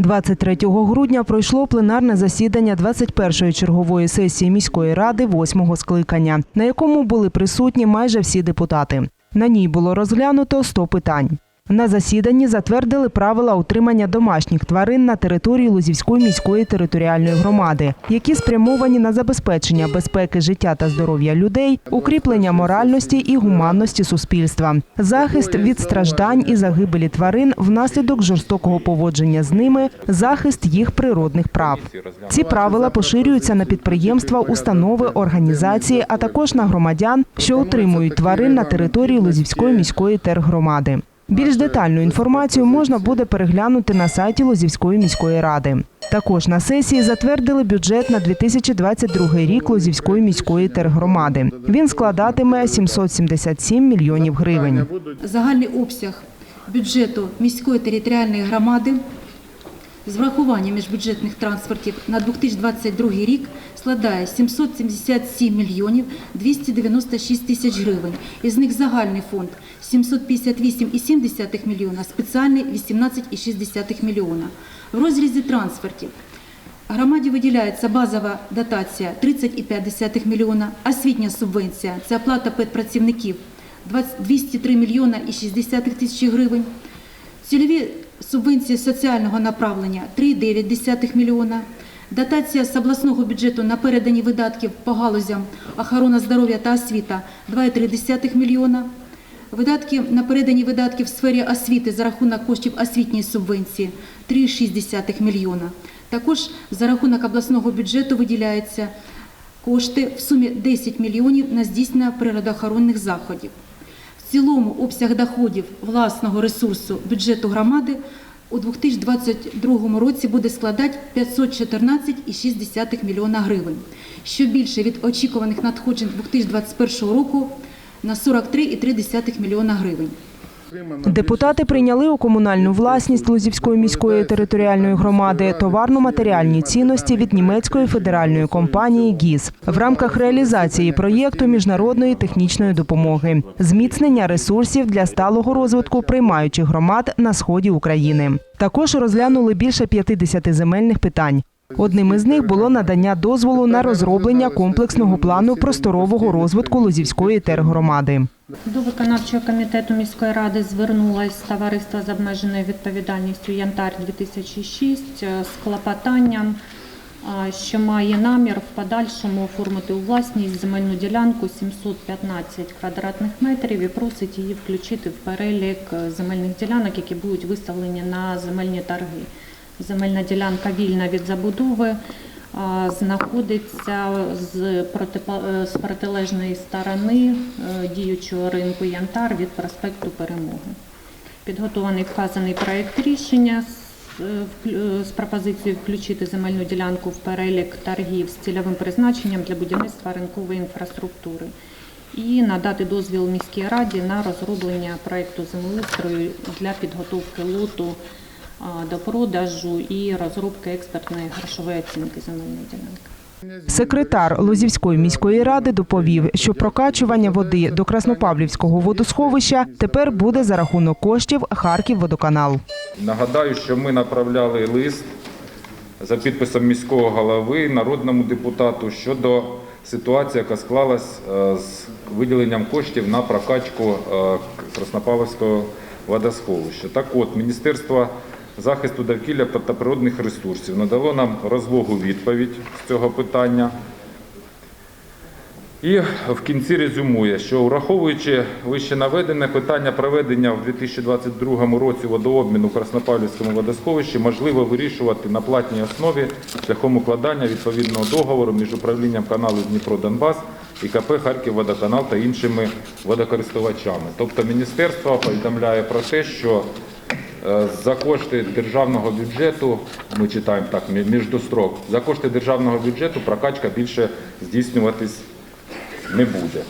23 грудня пройшло пленарне засідання 21-ї чергової сесії міської ради 8-го скликання, на якому були присутні майже всі депутати. На ній було розглянуто 100 питань. На засіданні затвердили правила утримання домашніх тварин на території Лузівської міської територіальної громади, які спрямовані на забезпечення безпеки життя та здоров'я людей, укріплення моральності і гуманності суспільства, захист від страждань і загибелі тварин внаслідок жорстокого поводження з ними, захист їх природних прав. Ці правила поширюються на підприємства, установи, організації, а також на громадян, що утримують тварин на території Лозівської міської тергромади. Більш детальну інформацію можна буде переглянути на сайті Лозівської міської ради. Також на сесії затвердили бюджет на 2022 рік Лозівської міської тергромади. Він складатиме 777 мільйонів гривень. Загальний обсяг бюджету міської територіальної громади з врахуванням міжбюджетних трансфертів на 2022 рік складає 777 мільйонів 296 тисяч гривень. Із них загальний фонд 758,7 мільйона, спеціальний 18,6 мільйона. В розрізі трансфертів Громаді виділяється базова дотація 30,5 мільйона, освітня субвенція – це оплата педпрацівників 203 мільйона і 60 тисяч гривень. Цільові субвенції соціального направлення 3,9 мільйона. Дотація з обласного бюджету на передані видатків по галузям охорона здоров'я та освіта 2,3 мільйона. Видатки на передані видатки в сфері освіти за рахунок коштів освітньої субвенції 3,6 мільйона. Також за рахунок обласного бюджету виділяються кошти в сумі 10 мільйонів на здійснення природоохоронних заходів. Цілому обсяг доходів власного ресурсу бюджету громади у 2022 році буде складати 514,6 мільйона гривень, що більше від очікуваних надходжень 2021 року на 43,3 мільйона гривень. Депутати прийняли у комунальну власність Лузівської міської територіальної громади товарно-матеріальні цінності від німецької федеральної компанії ГІС в рамках реалізації проєкту міжнародної технічної допомоги, зміцнення ресурсів для сталого розвитку приймаючих громад на сході України. Також розглянули більше 50 земельних питань. Одним із них було надання дозволу на розроблення комплексного плану просторового розвитку Лозівської тергромади. До виконавчого комітету міської ради звернулось товариство з обмеженою відповідальністю Янтар 2006 з клопотанням, що має намір в подальшому оформити у власність земельну ділянку 715 квадратних метрів і просить її включити в перелік е, земельних ділянок, які будуть виставлені на земельні торги. Земельна ділянка вільна від забудови. А, Знаходиться з, е, з протилежної сторони е, діючого ринку Янтар від проспекту Перемоги. Підготований вказаний проект рішення з, е, е, пропозицією включити земельну ділянку в перелік торгів з цільовим призначенням для будівництва ринкової інфраструктури і надати дозвіл міській раді на розроблення проекту землеустрою для підготовки лоту до продажу і розробки експертної грошової оцінки земельної ділянки. Секретар Лозівської міської ради доповів, що прокачування води до Краснопавлівського водосховища тепер буде за рахунок коштів Харківводоканал. Нагадаю, що ми направляли лист за підписом міського голови народному депутату щодо ситуації, яка склалась е, з виділенням коштів на прокачку е, Краснопавловського водосховища. Так от, Міністерство захисту довкілля та природних ресурсів надало нам розлогу відповідь з цього питання. І в кінці резюмує, що враховуючи вище наведене питання проведення в 2022 році водообміну в Краснопавлівському водосховищі можливо вирішувати на платній основі шляхом укладання відповідного договору між управлінням каналу Дніпро-Донбас і КП Харківводоканал та іншими водокористувачами. Тобто міністерство повідомляє про те, що за кошти державного бюджету, ми читаємо так мі- між дострок, за кошти державного бюджету прокачка більше здійснюватись не буде.